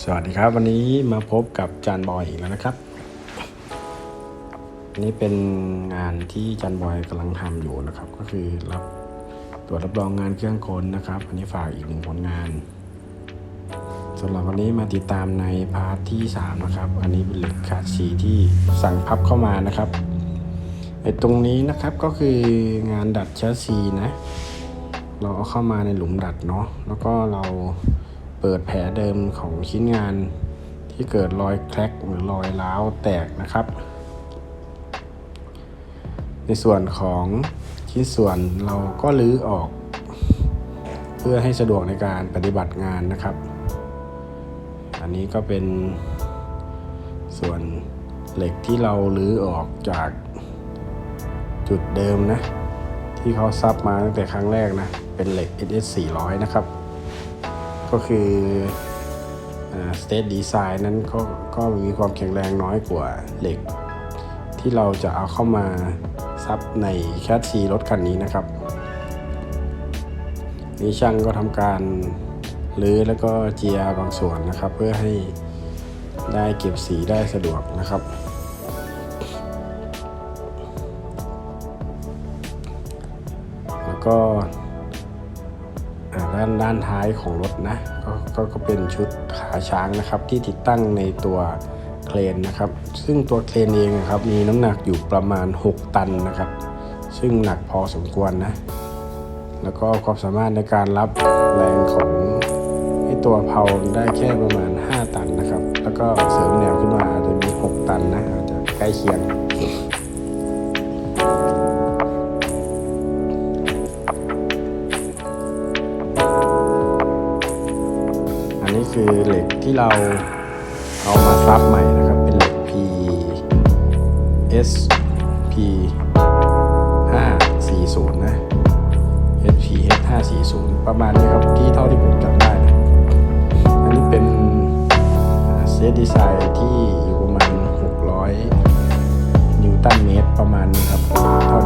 สวัสดีครับ วันนี้มาพบกับจานบอยอีกแล้วนะครับ อันนี้เป็นงานที่จานบอยกำลังทำอยู่นะครับ ก็คือรับตรวจรับรองงานเครื่องกลนะครับ อันนี้ฝากอีกหนึ่งผลงานสำหรับวันนี้มาติดตามในพาร์ทที่ 3 นะครับ อันนี้เป็นเหล็กคาดสีที่สั่งพับเข้ามานะครับไอ้ตรงนี้นะครับก็คืองานดัดแชสซีนะ เราเอาเข้ามาในหลุมดัดเนาะแล้วก็เรา เปิดแผลเดิมของชิ้นงานที่เกิดรอยแคร็กหรือรอยร้าวแตกนะครับ ในส่วนของชิ้นส่วนเราก็รื้อออก เพื่อให้สะดวกในการปฏิบัติงานนะครับ อันนี้ก็เป็นส่วนเหล็กที่เรารื้อออกจากจุดเดิมนะ ที่เขาซับมาตั้งแต่ครั้งแรกนะ เป็นเหล็ก SS 400 นะครับ ก็คือสเต t ดีไซน์นั้นก็ก็มีความแข็งแรงน้อยกว่าเหล็ก ที่เราจะเอาเข้ามาซับในแคชซีรถคันนี้นะครับ นี่ช่างก็ทำการรื้อแล้วก็เจียบางส่วนนะครับ เพื่อให้ได้เก็บสีได้สะดวกนะครับ แล้วก็ ด้านด้านท้ายของรถนะกก็ก็เป็นชุดขาช้างนะครับ ที่ติดตั้งในตัวเครนนะครับ ซึ่งตัวเครนเองนะครับมีน้ำหนักอยู่ประมาณ 6 ตันนะครับ ซึ่งหนักพอสมควรนะแล้วก็ความสามารถในการรับแรงของไอตัวเพาได้แค่ประมาณ 5 ตันนะครับ แล้วก็เสริมแนวขึ้นมาอาจจะมี 6 ตันนะอาจจะใกล้เคียง คือเหล็กที่เราเอามาซับใหม่นะครับ เป็นเหล็ก P S P 540 นะ S P S 540 ประมาณนี้ครับ ที่เท่าที่ผมจำได้นะอันนี้เป็นเซตดีไซน์ที่อยู่ประมาณ 600 นิวตันเมตรประมาณนี้ครับเท่า